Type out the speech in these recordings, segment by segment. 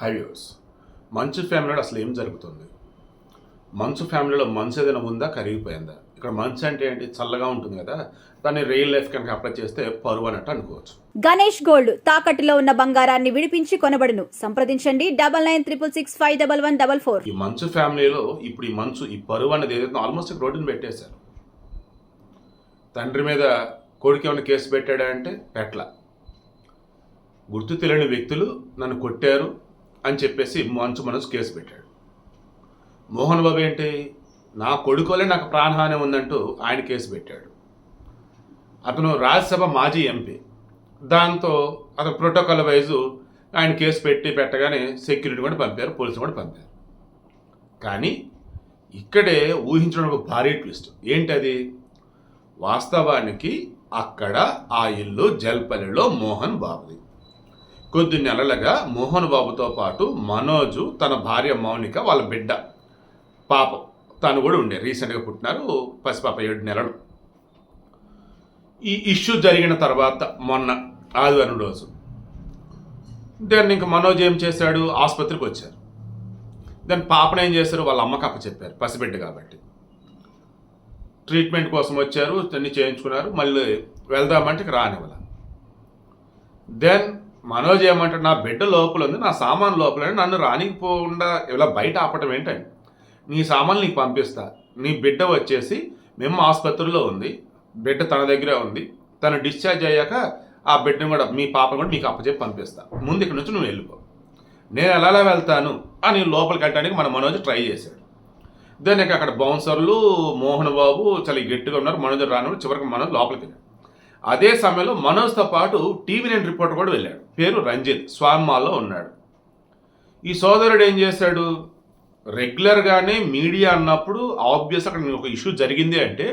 High views మంచు ఫ్యామిలీలో అసలు ఏం జరుగుతుంది? మంచు ఫ్యామిలీలో మంచు ఏదైనా ఉందా? కరిగిపోయిందా? ఇక్కడ మంచు అంటే ఏంటి? చల్లగా ఉంటుంది కదా. దాన్ని రియల్ లైఫ్ కనుక అప్లై చేస్తే పరువు అన్నట్టు అనుకోవచ్చు. గణేష్ గోల్డ్ తాకట్టులో ఉన్న బంగారాన్ని విడిపించి కొనబడును. సంప్రదించండి. Double nine triple six five double one double four ఈ మంచు ఫ్యామిలీలో ఇప్పుడు ఈ మంచు ఈ పరువు అనేది ఏదైతే ఆల్మోస్ట్ రోడ్డుని పెట్టేశారు. తండ్రి మీద కొడుకు ఏమైనా కేసు పెట్టాడా అంటే పెట్ల గుర్తు తెలియని వ్యక్తులు నన్ను కొట్టారు. అని చెప్పేసి మంచు మనసు కేసు పెట్టాడు. మోహన్ బాబు ఏంటి? నా కొడుకోలే నాకు ప్రాణహాని ఉందంటూ ఆయన కేసు పెట్టాడు. అతను రాజ్యసభ మాజీ ఎంపీ. దాంతో అతను ప్రోటోకాల్ వైజు ఆయన కేసు పెట్టి పెట్టగానే సెక్యూరిటీ కూడా పంపారు పోలీసులు కూడా పంపారు. కానీ ఇక్కడే ఊహించడం ఒక భారీ ట్విస్ట్. ఏంటది? వాస్తవానికి అక్కడ ఆ ఇల్లు జల్పల్లిలో మోహన్ బాబుది. కొద్ది నెలలుగా మోహన్ బాబుతో పాటు మనోజు తన భార్య మౌనిక వాళ్ళ బిడ్డ. పాప. తను కూడా ఉండే. రీసెంట్గా పుట్టినారు. పసిపాప ఏడు నెలలు. ఈ ఇష్యూ జరిగిన తర్వాత మొన్న ఆదివారం రోజు. దాన్ని ఇంకా మనోజ్ ఏం చేశాడు? ఆసుపత్రికి వచ్చారు. దాని పాపను ఏం చేశారు? వాళ్ళ అమ్మకి అప్ప చెప్పారు పసిబిడ్డ కాబట్టి. ట్రీట్మెంట్ కోసం వచ్చారు. దాన్ని చేయించుకున్నారు. మళ్ళీ వెళ్దామంటే ఇక రానివ్వాల. దెన్ మనోజ్ ఏమంటాడు నా బిడ్డ లోపల ఉంది నా సామాన్ లోపల నన్ను రానిపోకుండా ఇలా బయట ఆపటం ఏంటండి? నీ సామాన్లు నీకు పంపిస్తా. నీ బిడ్డ వచ్చేసి మేము ఆసుపత్రిలో ఉంది బిడ్డ తన దగ్గరే ఉంది తను డిశ్చార్జ్ అయ్యాక ఆ బిడ్డను కూడా మీ పాపను కూడా మీకు అప్పచెప్పి పంపిస్తా. ముందు ఇక్కడ నుంచి నువ్వు వెళ్ళిపో. నేను ఎలా ఎలా వెళ్తాను అని లోపలికి వెళ్ళడానికి మన మనోజ్ ట్రై చేశాడు. దానికి అక్కడ బౌన్సర్లు మోహన్ బాబు చాలా గట్టిగా ఉన్నారు. మనోజ్ రాను చివరికి మనోజ్ లోపలికి వెళ్ళాడు. అదే సమయంలో మనోజ్తో పాటు టీవీ నైన్ రిపోర్టర్ కూడా వెళ్ళాడు. పేరు రంజిత్. స్వామిమాల్లో ఉన్నాడు. ఈ సోదరుడు ఏం చేశాడు? రెగ్యులర్గానే మీడియా అన్నప్పుడు ఆబ్వియస్ అక్కడ ఒక ఇష్యూ జరిగింది అంటే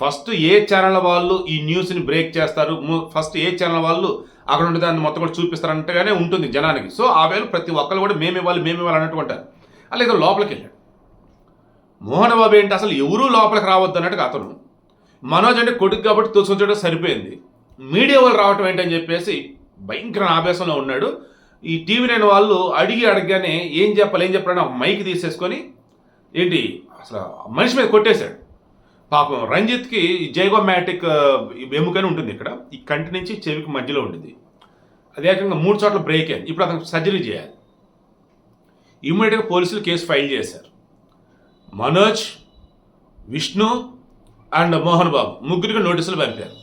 ఫస్ట్ ఏ ఛానల్ వాళ్ళు ఈ న్యూస్ని బ్రేక్ చేస్తారు? ఫస్ట్ ఏ ఛానల్ వాళ్ళు అక్కడ ఉండే దాన్ని మొత్తం కూడా చూపిస్తారంటగానే ఉంటుంది జనానికి. సో ఆ వేళ ప్రతి ఒక్కరు కూడా మేము ఇవ్వాలి మేము ఇవ్వాలి అన్నట్టు ఉంటారు అలా లోపలికి వెళ్ళాడు మోహన్ బాబు ఏంటి? అసలు ఎవరూ లోపలికి రావద్దు అన్నట్టుగా అతను మనోజ్ అంటే కొడుకు కాబట్టి తోసుకొచ్చడం సరిపోయింది. మీడియా వాళ్ళు రావటం ఏంటని చెప్పేసి భయంకర ఆవేశంలో ఉన్నాడు. ఈ టీవీ నైన్ వాళ్ళు అడిగి అడగగానే ఏం చెప్పాలి ఏం చెప్పాలని ఒక మైక్ తీసేసుకొని ఏంటి అసలు మనిషి మీద కొట్టేశాడు. పాపం రంజిత్కి జైగోమాటిక్ ఎముకని ఉంటుంది ఇక్కడ. ఈ కంటి నుంచి చెవికి మధ్యలో ఉంటుంది అదే రకంగా మూడు చోట్ల బ్రేక్ అయింది. ఇప్పుడు అతను సర్జరీ చేయాలి. ఇమ్మీడియట్గా పోలీసులు కేసు ఫైల్ చేశారు. మనోజ్ విష్ణు అండ్ మోహన్ బాబు ముగ్గురికి నోటీసులు పంపారు.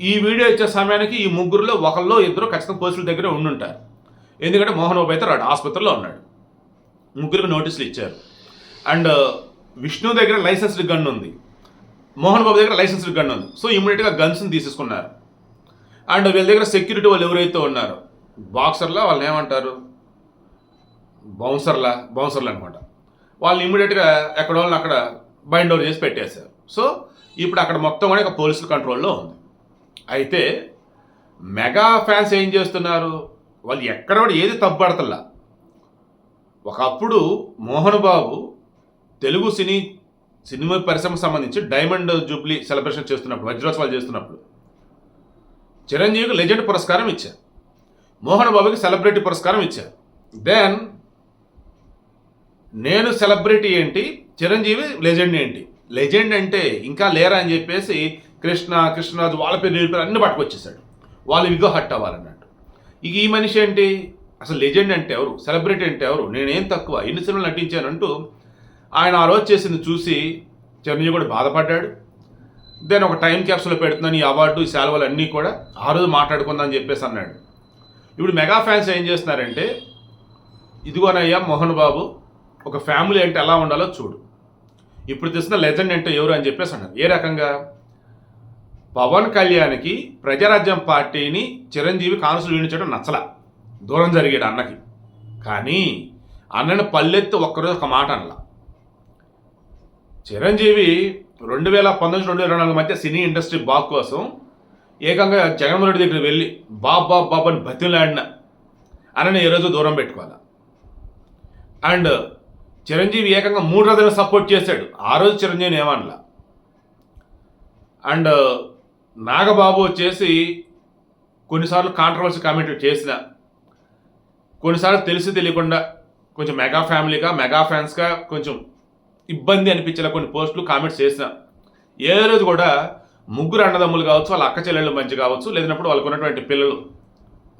ఈ వీడియో ఇచ్చే సమయానికి ఈ ముగ్గురులో ఒకళ్ళు ఇద్దరు ఖచ్చితంగా పోలీసుల దగ్గర ఉండుంటారు. ఎందుకంటే మోహన్ బాబు అయితే రాడు ఆసుపత్రిలో ఉన్నాడు. ముగ్గురికి నోటీసులు ఇచ్చారు. అండ్ uh, విష్ణు దగ్గర లైసెన్స్డ్ గన్ ఉంది. మోహన్ బాబు దగ్గర లైసెన్స్డ్ గన్ ఉంది. సో ఇమీడియట్గా గన్స్ని తీసేసుకున్నారు. అండ్ వీళ్ళ దగ్గర సెక్యూరిటీ వాళ్ళు ఎవరైతే ఉన్నారో బాక్సర్లా వాళ్ళని ఏమంటారు? బౌన్సర్లా బౌన్సర్లు అనమాట వాళ్ళు ఇమీడియట్గా ఎక్కడ వాళ్ళని అక్కడ బైండ్ ఓవర్ చేసి పెట్టేశారు. సో ఇప్పుడు అక్కడ మొత్తం కూడా ఇక పోలీసుల కంట్రోల్లో ఉంది. అయితే మెగా ఫ్యాన్స్ ఏం చేస్తున్నారు? వాళ్ళు ఎక్కడ కూడా ఏది తప్పుపడతల్లా ఒకప్పుడు మోహన్ బాబు తెలుగు సినీ సినిమా పరిశ్రమకు సంబంధించి డైమండ్ జూబ్లీ సెలబ్రేషన్ చేస్తున్నప్పుడు వజ్రోత్సవాలు చేస్తున్నప్పుడు చిరంజీవికి లెజెండ్ పురస్కారం ఇచ్చారు. మోహన్ బాబుకి సెలబ్రిటీ పురస్కారం ఇచ్చారు. దెన్ నేను సెలబ్రిటీ ఏంటి? చిరంజీవి లెజెండ్ ఏంటి? లెజెండ్ అంటే ఇంకా లేరా అని చెప్పేసి కృష్ణ కృష్ణరాజు వాళ్ళ పేరు వీళ్ళ పేరు అన్ని పట్టుకొచ్చేసాడు వాళ్ళు విగో హట్ అవ్వాలన్నట్టు. ఇక ఈ మనిషి ఏంటి? అసలు లెజెండ్ అంటే ఎవరు? సెలబ్రిటీ అంటే ఎవరు? నేనేం తక్కువ? ఎన్ని సినిమాలు నటించానంటూ ఆయన ఆ రోజు చేసింది చూసి చిరంజీవి కూడా బాధపడ్డాడు. దెన్ ఒక టైం క్యాప్సులో పెడుతున్నాను ఈ అవార్డు ఈ సెలవులు అన్నీ కూడా ఆ రోజు మాట్లాడుకుందాం అని చెప్పేసి అన్నాడు. ఇప్పుడు మెగా ఫ్యాన్స్ ఏం చేస్తున్నారంటే ఇదిగోనయ్యా మోహన్ బాబు ఒక ఫ్యామిలీ అంటే ఎలా ఉండాలో చూడు. ఇప్పుడు తెలిసిన లెజెండ్ అంటే ఎవరు అని చెప్పేసి అన్నారు. ఏ రకంగా? పవన్ కళ్యాణ్కి ప్రజారాజ్యం పార్టీని చిరంజీవి కాన్సులు వినించడం నచ్చల. దూరం జరిగాడు అన్నకి. కానీ అన్నని పల్లెత్తి ఒక్కరోజు ఒక మాట అనలా. చిరంజీవి రెండు వేల పంతొమ్మిది రెండు వేల ఇరవై నాలుగు మధ్య సినీ ఇండస్ట్రీ బాగ్ కోసం ఏకంగా జగన్మోహన్ రెడ్డి దగ్గర వెళ్ళి బాబ్ బాబ్ బాబ్ అని బతిలాడిన అన్నని ఈ రోజు దూరం పెట్టుకోవాలి? అండ్ చిరంజీవి ఏకంగా మూడు రోజులు సపోర్ట్ చేశాడు. ఆ రోజు చిరంజీవిని ఏమనలా? అండ్ నాగబాబు వచ్చేసి కొన్నిసార్లు కాంట్రవర్సీ కామెంట్ చేసిన కొన్నిసార్లు తెలిసి తెలియకుండా కొంచెం మెగా ఫ్యామిలీగా మెగా ఫ్యాన్స్గా కొంచెం ఇబ్బంది అనిపించేలా కొన్ని పోస్టులు కామెంట్స్ చేసిన. ఏ రోజు కూడా ముగ్గురు అన్నదమ్ములు కావచ్చు వాళ్ళ అక్క చెల్లెళ్ళు మంచి కావచ్చు లేదన్నప్పుడు వాళ్ళకు ఉన్నటువంటి పిల్లలు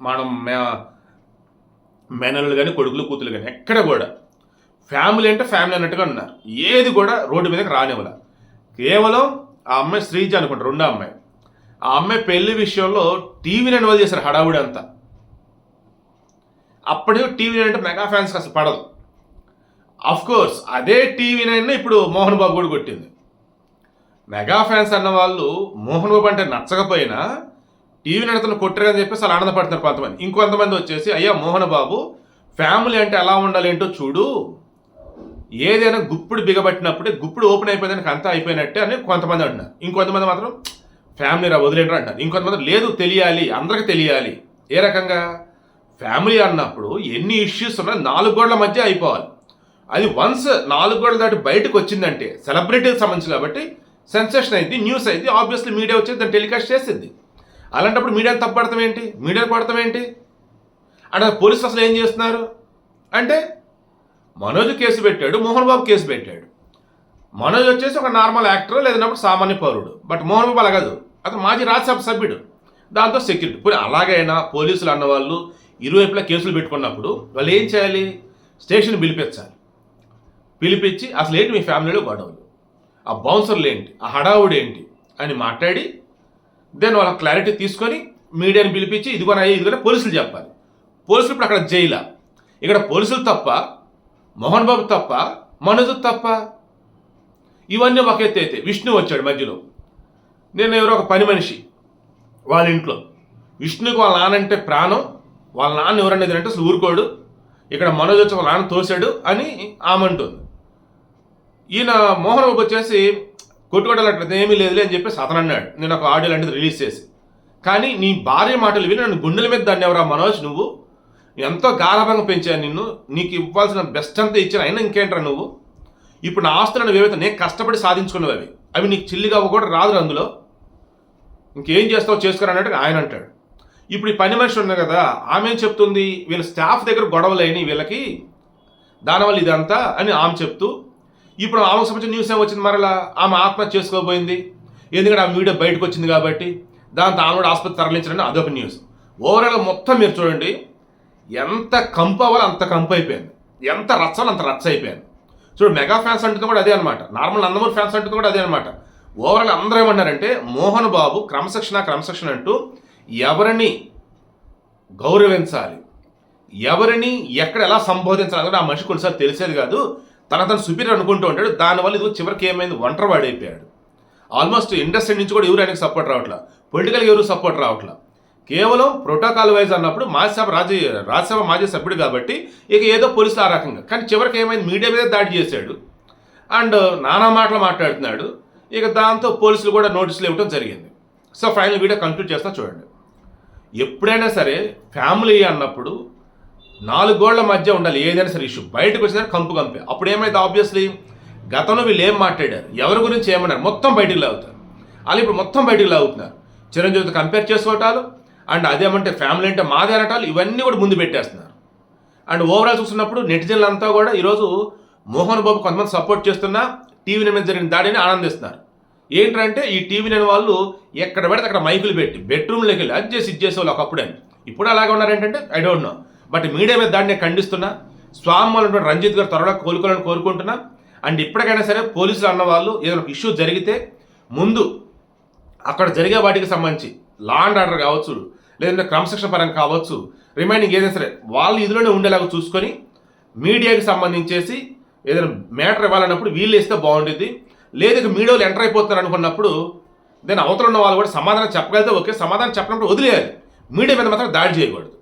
మనం మే- మేనల్లు కానీ కొడుకులు కూతులు కానీ ఎక్కడ కూడా ఫ్యామిలీ అంటే ఫ్యామిలీ అన్నట్టుగా ఉన్నారు ఏది కూడా రోడ్డు మీదకి రానివ్వలే. కేవలం ఆ అమ్మాయి శ్రీజ అనుకుంటా రెండో అమ్మాయి. ఆ అమ్మాయి పెళ్ళి విషయంలో టీవీని ఇన్వాల్వ్ చేశారు హడావుడి అంతా. అప్పటి టీవీ అంటే మెగా ఫ్యాన్స్ అసలు పడదు. అఫ్ కోర్స్ అదే టీవీ నైన్ ఇప్పుడు మోహన్ బాబు కూడా కొట్టింది. మెగా ఫ్యాన్స్ అన్న వాళ్ళు మోహన్ బాబు అంటే నచ్చకపోయినా టీవీ నడతను కొట్టారు అని చెప్పేసి అలా ఆనందపడుతున్నారు కొంతమంది. ఇంకొంతమంది వచ్చేసి అయ్యా మోహన్ బాబు ఫ్యామిలీ అంటే ఎలా ఉండాలి ఏంటో చూడు. ఏదైనా గుప్పుడు బిగబట్టినప్పుడే గుప్పుడు ఓపెన్ అయిపోయిందానికి అంతా అయిపోయినట్టే అని కొంతమంది అంటున్నారు. ఇంకొంతమంది మాత్రం ఫ్యామిలీ రా వదిలేంటారు అంటారు ఇంకొంతమంది లేదు తెలియాలి అందరికి తెలియాలి. ఏ రకంగా? ఫ్యామిలీ అన్నప్పుడు ఎన్ని ఇష్యూస్ ఉన్నా నాలుగు గోడల మధ్య అయిపోవాలి. అది వన్స్ నాలుగు గోడల దాటి బయటకు వచ్చిందంటే సెలబ్రిటీకి సంబంధించి కాబట్టి సెన్సేషన్ అయింది న్యూస్ అయింది ఆబ్వియస్లీ మీడియా వచ్చేది దాన్ని టెలికాస్ట్ చేసింది. అలాంటప్పుడు మీడియాని తప్పడతాం ఏంటి? మీడియాని పడతాం ఏంటి? అంటే పోలీసులు అసలు ఏం చేస్తున్నారు? అంటే మనోజ్ కేసు పెట్టాడు మోహన్ బాబు కేసు పెట్టాడు. మనోజ్ వచ్చేసి ఒక నార్మల్ యాక్టర్ లేదన్నప్పుడు సామాన్య పౌరుడు. బట్ మోహన్ బాబు అలా కాదు. అతను మాజీ రాజ్యసభ సభ్యుడు. దాంతో సెక్యూరిటీ. పోనీ అలాగైనా పోలీసులు అన్నవాళ్ళు ఇరువైపులా కేసులు పెట్టుకున్నప్పుడు వాళ్ళు ఏం చేయాలి? స్టేషన్ పిలిపించాలి. పిలిపించి అసలు ఏంటి మీ ఫ్యామిలీలో గొడవలు? ఆ బౌన్సర్లు ఏంటి? ఆ హడావుడు ఏంటి? అని మాట్లాడి దెన్ వాళ్ళ క్లారిటీ తీసుకొని మీడియాని పిలిపించి ఇదిగోనయ్యే ఇదిగోనే పోలీసులు చెప్పాలి. పోలీసులు ఇప్పుడు అక్కడ జైలా. ఇక్కడ పోలీసులు తప్ప మోహన్ బాబు తప్ప మనోజ్ తప్ప ఇవన్నీ ఒక ఎత్తు అయితే విష్ణు వచ్చాడు మధ్యలో. నేను ఎవరో ఒక పని మనిషి వాళ్ళ ఇంట్లో. విష్ణుకి వాళ్ళ నాన్నంటే ప్రాణం వాళ్ళ నాన్న ఎవరనేది అంటే అసలు ఊరుకోడు. ఇక్కడ మనోజ్ వచ్చి వాళ్ళ నాన్న తోశాడు అని ఆమె ఈయన మోహన్ బాబు వచ్చేసి కొట్టుకోవడాలు అట్లా ఏమీ లేదులే అని చెప్పేసి అతను అన్నాడు. నేను ఒక ఆడియో లాంటిది రిలీజ్ చేసి. కానీ నీ భార్య మాటలు విని నన్ను గుండెల మీద దాన్ని ఎవరా మనోజ్ నువ్వు? ఎంతో గారాభంగా పెంచాను నిన్ను. నీకు ఇవ్వాల్సిన బెస్ట్ అంతా ఇచ్చాను. అయినా ఇంకేంట్రా నువ్వు? ఇప్పుడు నా ఆస్తులను ఏవైతే నేను కష్టపడి సాధించుకున్నవి అవి. అవి నీకు చిల్లిగా కూడా రాదు అందులో. ఇంకేం చేస్తావు? చేసుకురా అన్నట్టు ఆయన అంటాడు. ఇప్పుడు ఈ పని మనిషి ఉన్నాయి కదా ఆమె చెప్తుంది? వీళ్ళ స్టాఫ్ దగ్గర గొడవలేని వీళ్ళకి. దానివల్ల ఇదంతా అని ఆమె చెప్తూ ఇప్పుడు ఆమెకు సంబంధించిన న్యూస్ ఏం వచ్చింది మరలా? ఆమె ఆత్మహత్య చేసుకోబోయింది. ఎందుకంటే ఆ వీడియో బయటకు వచ్చింది కాబట్టి దాంతో ఆమె కూడా ఆసుపత్రి తరలించడం అదొక న్యూస్ ఓవరాల్గా మొత్తం మీరు చూడండి. ఎంత కంపు అవ్వాలి అంత కంపు అయిపోయింది. ఎంత రచ్చాలో అంత రచ్చ అయిపోయింది. చూడు మెగా ఫ్యాన్స్ అంటుంది కూడా అదే అనమాట నార్మల్ నందమూరి ఫ్యాన్స్ అంటుంది కూడా అదే అనమాట ఓవరాల్ అందరూ ఏమన్నారంటే మోహన్ బాబు క్రమశిక్షణ క్రమశిక్షణ అంటూ ఎవరిని గౌరవించాలి? ఎవరిని ఎక్కడ ఎలా సంబోధించాలి? అనేది ఆ మనిషి కొన్నిసార్లు తెలిసేది కాదు. తన తను సుపీరియర్ అనుకుంటూ ఉంటాడు. దానివల్ల ఇది చివరికి ఏమైంది? ఒంటరి వాడైపోయాడు ఆల్మోస్ట్ ఇండస్ట్రీ నుంచి కూడా ఎవరు ఆయనకి సపోర్ట్ రావట్లా? పొలిటికల్గా ఎవరు సపోర్ట్ రావట్లా? కేవలం ప్రోటోకాల్ వైజ్ అన్నప్పుడు మాజీసభ రాజ్య రాజ్యసభ మాజీ సభ్యుడు కాబట్టి ఇక ఏదో పోలీసులు ఆ రకంగా. కానీ చివరికి ఏమైంది? మీడియా మీద దాడి చేశాడు. అండ్ నానా మాటలు మాట్లాడుతున్నాడు. ఇక దాంతో పోలీసులు కూడా నోటీసులు ఇవ్వడం జరిగింది. సో ఫైనల్ వీడియో కంక్లూడ్ చేస్తా చూడండి. ఎప్పుడైనా సరే ఫ్యామిలీ అన్నప్పుడు నాలుగోళ్ళ మధ్య ఉండాలి. ఏదైనా సరే ఇష్యూ. బయటకు వచ్చిన కంపు కంపే. అప్పుడు ఏమైతే ఆబ్వియస్లీ గతంలో వీళ్ళు ఏం మాట్లాడారు? ఎవరి గురించి ఏమన్నారు? మొత్తం బయటికి లాగుతారు అలా ఇప్పుడు మొత్తం బయటికి లాగుతున్నారు. చిరంజీవితో కంపేర్ చేసుకోవటాలు అండ్ అదేమంటే ఫ్యామిలీ అంటే మాదే అనటాలు ఇవన్నీ కూడా ముందు పెట్టేస్తున్నారు. అండ్ ఓవరాల్ చూస్తున్నప్పుడు నెటిజన్లు అంతా కూడా ఈరోజు మోహన్ బాబు కొంతమంది సపోర్ట్ చేస్తున్నా టీవీ మీద జరిగిన దాడిని ఆనందిస్తున్నారు. ఏంటంటే ఈ టీవీ నేను వాళ్ళు ఎక్కడ పెడితే అక్కడ మైకులు పెట్టి బెడ్రూమ్లోకి వెళ్ళి అది చేసి ఇది చేసేవాళ్ళు ఒకప్పుడే. ఇప్పుడు అలాగే ఉన్నారు ఏంటంటే I don't know but media మీద దాన్ని ఖండిస్తున్నా స్వామి రంజిత్ గారు త్వరలో కోలుకోవాలని కోరుకుంటున్నా అండ్ ఇప్పటికైనా సరే పోలీసులు అన్న వాళ్ళు ఏదైనా ఒక ఇష్యూ జరిగితే ముందు అక్కడ జరిగే వాటికి సంబంధించి లా అండ్ ఆర్డర్ కావచ్చు లేదంటే క్రమశిక్షణ పరంగా కావచ్చు రిమైనింగ్ ఏదైనా సరే వాళ్ళు ఇదిలోనే ఉండేలాగా చూసుకొని మీడియాకి సంబంధించేసి ఏదైనా మ్యాటర్ ఇవ్వాలన్నప్పుడు వీళ్ళు ఇస్తే బాగుండేది. లేదా మీడియాలో ఎంటర్ అయిపోతున్నారు అనుకున్నప్పుడు దాని అవతల ఉన్న వాళ్ళు కూడా సమాధానం చెప్పగలిగితే ఓకే సమాధానం చెప్పినప్పుడు వదిలేయాలి. మీడియా మీద మాత్రం దాడి చేయకూడదు.